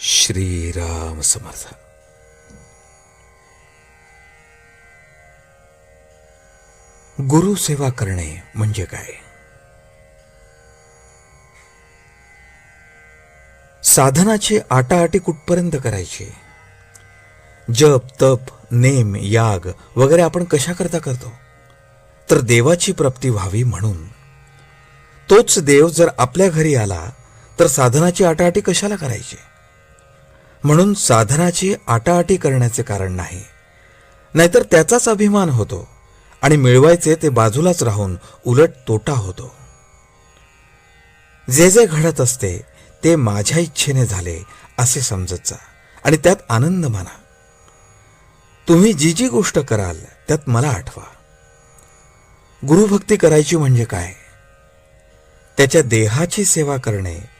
श्रीराम समर्थ. गुरु सेवा करणे म्हणजे काय? साधनाची आटाआटी कुठपर्यंत करायची? जप तप नेम याग वगैरे आपण कशाकरता करतो? तर देवाची प्राप्ती व्हावी म्हणून. तोच देव जर आपल्या घरी आला तर साधनाची आटाआटी कशाला करायची? म्हणून साधनाची आटाआटी करण्याचे कारण नाही. नाहीतर त्याचाच अभिमान होतो आणि मिळवायचे ते बाजूलाच राहून उलट तोटा होतो. जे जे घडत असते ते माझ्या इच्छेने झाले असे समजत जा आणि त्यात आनंद माना. तुम्ही जी जी गोष्ट कराल त्यात मला आठवा. गुरुभक्ती करायची म्हणजे काय? त्याच्या देहाची सेवा करणे